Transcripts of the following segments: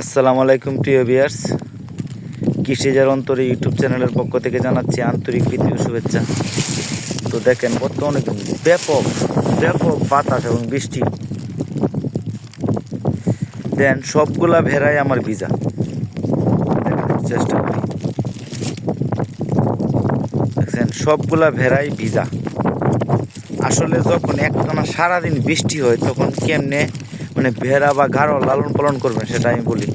আসসালামু আলাইকুম, প্রিয় ভিয়ার্স কৃষিজার অন্তরে ইউটিউব চ্যানেলের পক্ষ থেকে জানাচ্ছি আন্তরিক প্রীতি ও শুভেচ্ছা। তো দেখেন, বর্তমানে ব্যাপক ব্যাপক বাতাস এবং বৃষ্টি। দেন সবগুলা ভেড়াই আমার ভিজা। চেষ্টা করি। দেখছেন সবগুলা ভেড়াই ভিজা। আসলে যখন একটানা সারাদিন বৃষ্টি হয়, তখন কেমনে মানে ভেড়া বা গাঢ় লালন পালন করবেন, সেটা আমি বলি।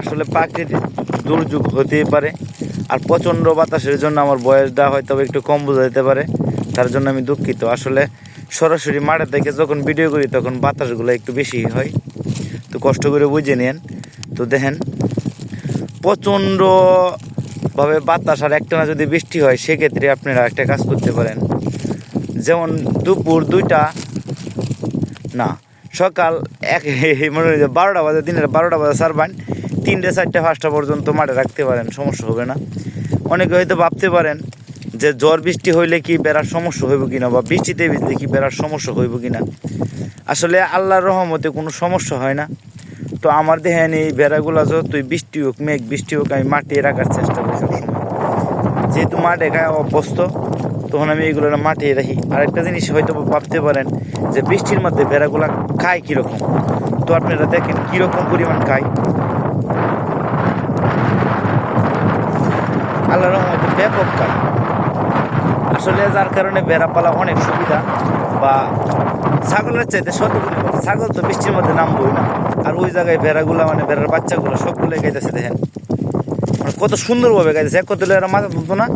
আসলে প্রাকৃতিক দুর্যোগ হতেই পারে, আর প্রচণ্ড বাতাসের জন্য আমার বয়সটা হয়তো একটু কম বোঝা যেতে পারে, তার জন্য আমি দুঃখিত। আসলে সরাসরি মাঠে থেকে যখন ভিডিও করি, তখন বাতাসগুলো একটু বেশি হয়। তো কষ্ট করে বুঝে নেন। তো দেখেন, প্রচণ্ডভাবে বাতাস আর একটানা যদি বৃষ্টি হয়, সেক্ষেত্রে আপনারা একটা কাজ করতে পারেন। যেমন দুপুর দুইটা, না সকাল এক মনে হয় বারোটা বাজে, দিনের বারোটা বাজে সারবান তিনটে, চারটে, পাঁচটা পর্যন্ত মাঠে রাখতে পারেন, সমস্যা হবে না। অনেকে হয়তো ভাবতে পারেন যে জ্বর বৃষ্টি হইলে কি বেড়ার সমস্যা হইব কিনা বা বৃষ্টিতে ভিজলে কি বেড়ার সমস্যা হইব কিনা? আসলে আল্লাহর রহমতে কোনো সমস্যা হয় না। তো আমার দেখেন এই বেড়াগুলো যতই বৃষ্টি হোক, মেঘ বৃষ্টি হোক, আমি মাটিয়ে রাখার চেষ্টা করি সবসময়। যেহেতু মাঠে খায় অভ্যস্ত তখন আমি এগুলো মাটিয়ে রাখি। আরেকটা জিনিস হয়তো ভাবতে পারেন যে বৃষ্টির মধ্যে ভেড়াগুলা খায় কীরকম? তো আপনারা দেখেন কীরকম পরিমাণ খায়। আল্লাহ রহমতে ব্যাপক খায়। আসলে যার কারণে ভেড়া পালা অনেক সুবিধা বা ছাগলের চাইতে ভালো। ছাগল তো বৃষ্টির মধ্যে নামবই না। আর ওই জায়গায় ভেড়াগুলো মানে ভেড়ার বাচ্চাগুলো সবগুলো গাইতেছে দেখেন। কত সুন্দরভাবে গাইতেছে। এক কত এরা মাথা তুলতো না,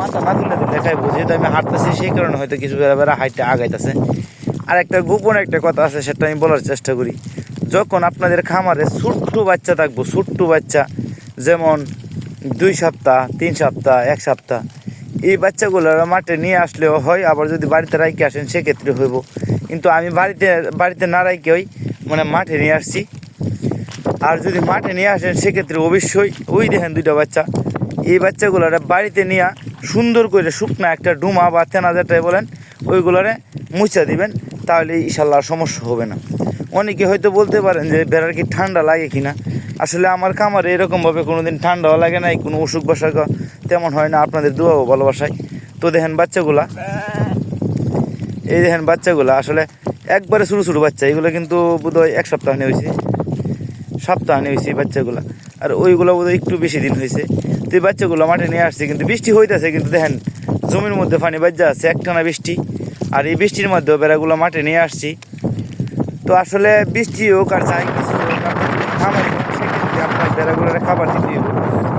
মাথা না তো লেখাই বুঝি তো আমি হাঁটতেছি, সেই কারণে হয়তো কিছু বেড়া বেড়া হাইটে আগাইতেছে। আর একটা গোপন একটা কথা আছে, সেটা আমি বলার চেষ্টা করি। যখন আপনাদের খামারে ছোট্ট বাচ্চা থাকব, ছোট্ট বাচ্চা, যেমন দুই সপ্তাহ, তিন সপ্তাহ, এক সপ্তাহ, এই বাচ্চাগুলো মাঠে নিয়ে আসলেও হয়, আবার যদি বাড়িতে রাইকে আসেন, সেক্ষেত্রে হইব। কিন্তু আমি বাড়িতে বাড়িতে না রাইকে ওই মানে মাঠে নিয়ে আসছি। আর যদি মাঠে নিয়ে আসেন, সেক্ষেত্রে অবশ্যই ওই দেখেন দুইটা বাচ্চা। এই বাচ্চাগুলোরে বাড়িতে নিয়ে সুন্দর করে শুকনা একটা ডুমা বা তেনা যেটাই বলেন, ওইগুলোরে মুছা দিবেন, তাহলে ইনশাল্লাহ আর সমস্যা হবে না। অনেকে হয়তো বলতে পারেন যে, বেড়ার কি ঠান্ডা লাগে কি না আসলে আমার খামারে এরকমভাবে কোনো দিন ঠান্ডাও লাগে নাই, কোনো অসুখ বাসা তেমন হয় না, আপনাদের দোয়াও ভালোবাসায়। তো দেখেন বাচ্চাগুলা, এই দেখেন বাচ্চাগুলা আসলে একবারে ছোটো ছোটো বাচ্চা, এগুলো কিন্তু বোধহয় এক সপ্তাহ নিয়ে হয়েছে। সপ্তাহ নিয়ে হয়েছে এই বাচ্চাগুলো। আর ওইগুলো বোধহয় একটু বেশি দিন হয়েছে তো এই বাচ্চাগুলো মাঠে নিয়ে আসছে, কিন্তু বৃষ্টি হইতেছে, কিন্তু দেখেন জমির মধ্যে পানি বাজ্যা আছে একটানা বৃষ্টি। আর এই বৃষ্টির মধ্যেও বেড়াগুলো মাঠে নিয়ে আসছি। তো আসলে বৃষ্টি হোক আর যাই সেক্ষেত্রে আপনার বেড়াগুলোর খাবার দিতে হবে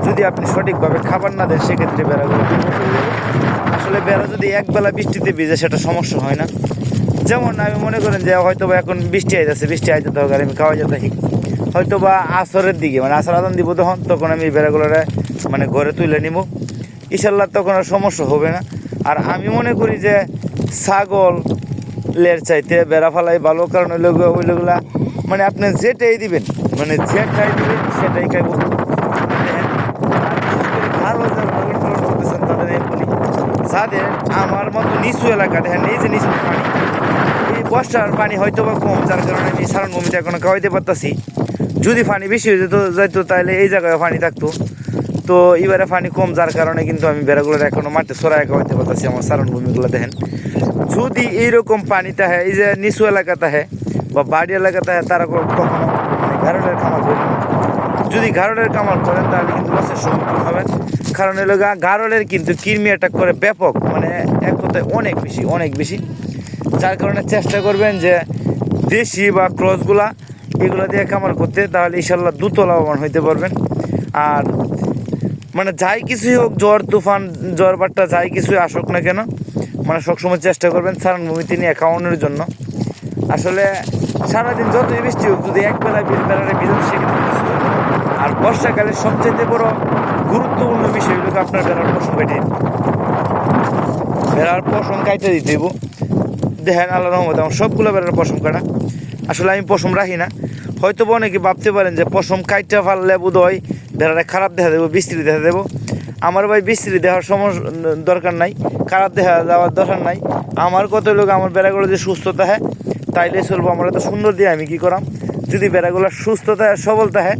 যদি আপনি সঠিকভাবে খাবার না দেন, সেক্ষেত্রে বেড়াগুলো আসলে বেড়া যদি একবেলা বৃষ্টিতে ভিজে, সেটা সমস্যা হয় না। যেমন আমি মনে করেন যে হয়তো এখন বৃষ্টি আইতেছে, বৃষ্টি আইতে আর আমি খাওয়া যেতে হয়তো বা আসরের দিকে মানে আসর আদান দিব তখন তখন আমি বেড়াগুলোরে মানে ঘরে তুলে নিব ইশাল্লাহ তখন আর সমস্যা হবে না। আর আমি মনে করি যে ছাগল লের চাইতে বেড়া ফালাই ভালো, কারণ ওই লোক ওইগুলা মানে আপনি যেটাই দিবেন মানে যেটাই দিবেন, সেটাই খাইব। যাদের আমার মতো নিচু এলাকা, দেখেন এই যে নিচু পানি, এই বর্ষার পানি হয়তো বা কম, যার কারণে আমি সারান ভূমিতে এখনও খাওয়াইতে পারতাছি। যদি পানি বেশি হয়ে যেত, যাইতো তাহলে এই জায়গায় পানি থাকতো। তো এবারে পানি কম, যার কারণে কিন্তু আমি বেড়াগুলো এখনও মাঠে সরাই খাওয়াইতে পারতাছি, আমার সারান ভূমিগুলো দেখেন। যদি এইরকম পানিটা হয় এই যে নিচু এলাকাতে হয় বা বাড়ি এলাকাতে হয় তারা কখনো মানে গারলের খামার করবে যদি গারলের কামাল করেন, তাহলে কিন্তু লসের সম্মুখীন হবেন। কারণ এলো গারলের কিন্তু কৃমি অ্যাটাক করে ব্যাপক মানে এক কথায় অনেক বেশি অনেক বেশি। যার কারণে চেষ্টা করবেন যে দেশি বা ক্রসগুলা এগুলো দিয়ে কামার করতে, তাহলে ইনশাল্লাহ দ্রুত লাভবান হইতে পারবেন। আর মানে যাই কিছুই হোক, জ্বর, তুফান, জ্বর বাট্টা যাই কিছুই আসুক না কেন মানে সবসময় চেষ্টা করবেন সারান ভূমিতে নিয়ে খাওয়ানোর জন্য। আসলে সারাদিন যতই বৃষ্টি হোক, যদি একবেলা বিল বেলারে বিদ্যুৎ সেক্ষেত্রে। আর বর্ষাকালে সবচেয়ে বড় গুরুত্বপূর্ণ বিষয় হলো আপনার বেড়ার পশম কেটে। বেড়ার পশম কাইটে দিতে দেবো দেখেন আল্লাহ রহমত আমার সবগুলো বেড়ার পশম কাটা। আসলে আমি পশম রাখি না। হয়তো বা অনেকে ভাবতে পারেন যে পশম কাইটটা ফাললে বোধ হয় বেড়াটা খারাপ দেখা দেবো বিস্তৃতি দেখা দেবো। আমার ভাই বিস্তৃতি দেওয়ার সমস্যা দরকার নাই, খারাপ দেখা যাওয়ার দরকার নাই। আমার কত লোক আমার বেড়াগুলো যে সুস্থতা হ্যাঁ তাইলে চলবো, আমরা তো সুন্দর দিয়ে আমি কী করাম? যদি বেড়াগুলো সুস্থ থাকে সবল থাকে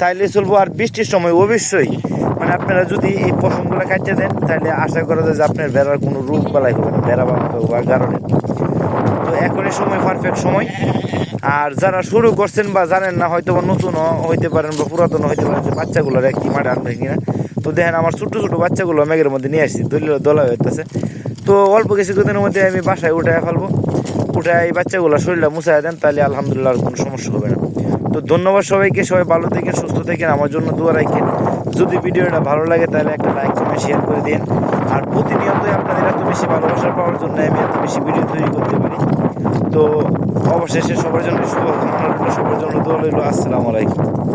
তাহলে চলবো। আর বৃষ্টির সময় অবশ্যই মানে আপনারা যদি এই পশমগুলো কাটিয়ে দেন তাহলে আশা করা যায় যে আপনার বেড়ার কোনো রোগ বালাই হবে না, বেড়া বাঁধতে হওয়ার কারণে। এখনই সময় পারফেক্ট সময়। আর যারা শুরু করছেন বা জানেন না, হয়তো বা নতুন হইতে পারেন বা পুরাতন হইতে পারেন যে বাচ্চাগুলোর একটি মাঠে আনবে কিনা। তো দেখেন আমার ছোট্ট ছোট বাচ্চাগুলো মেঘের মধ্যে নিয়ে আসছি দলীয় দলা হইতেছে তো অল্প কিছুদিনের মধ্যে আমি বাসায় উঠে ফেলব। উঠে এই বাচ্চাগুলো শরীরটা মুছাই দেন, তাহলে আলহামদুলিল্লাহ আর কোনো সমস্যা হবে না। তো ধন্যবাদ সবাইকে, সবাই ভালো থেকে সুস্থ থেকে আমার জন্য দোয়া রাখেন। যদি ভিডিওটা ভালো লাগে, তাহলে একটা লাইক কমেন্ট শেয়ার করে দিন। আর প্রতিনিয়তই আপনাদের এত বেশি ভালোবাসা পাওয়ার জন্য আমি এত বেশি ভিডিও তৈরি করতে পারি। তো অবশেষে সবার জন্য শুভ সবার জন্য দোয়া রইল। আসসালামু আলাইকুম।